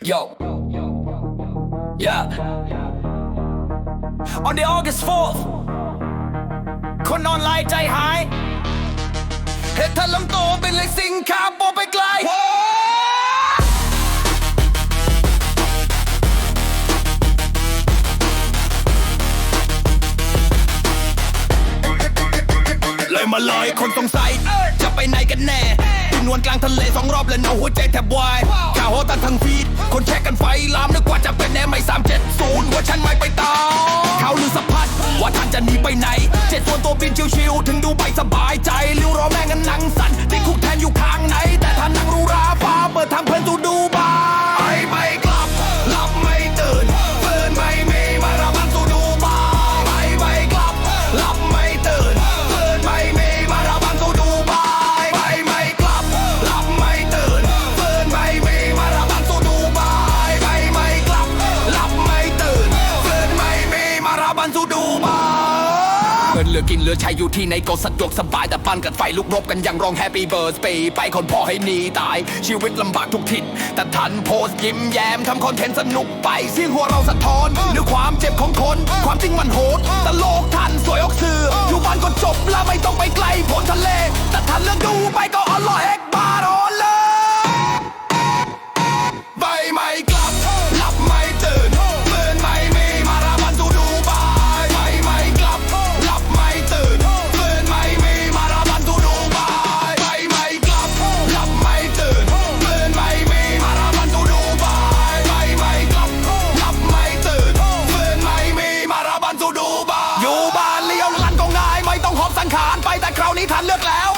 Yo. Yeah. On the August 4th คนออนไลน์ใจหายเหตุทะลำโตเป็นเลยสิงคาโปไปไกลเลยมาเลยคนสงสัยจะไปไหนกันแน่ดินวลกลางทะเลสองรอบแล้วเอหัวใจแทบวาย ไม่ไปตามข่าลือสะพัดว่าท่านจะหนีไปไหน เจ็ดตัวตัวบินชิวๆถึงดูไปสบายใจริ้วรอแม่งกันหนังสันติดคุกแทนอยู่ข้างไหน ลือกินเหลือใช้อยู่ที่ในก็สะดวกสบายแต่ปั้นกัดไฟลุกรบกันยังร้องแฮปปี้เบิร์ดปีไปคนพ่อให้หนีตาย ชีวิตลำบากทุกทิศแต่ทันโพสต์ยิ้มแย้มทำคอนเทนต์สนุกไปเสียงหัวเราสะท้อนหรือความเจ็บของคน ความจริงมันโหดแต่โลกทันสวยออกสื่ออยู่บ้านก็จบแล้วไม่ต้องไปไกลพ้นทะเล แต่ทันเลือกดูไปก็อร่อย บานเลี้ยวลันก็ง่าย ไม่ต้องหอบสังขารไปแต่คราวนี้ทันเลือกแล้ว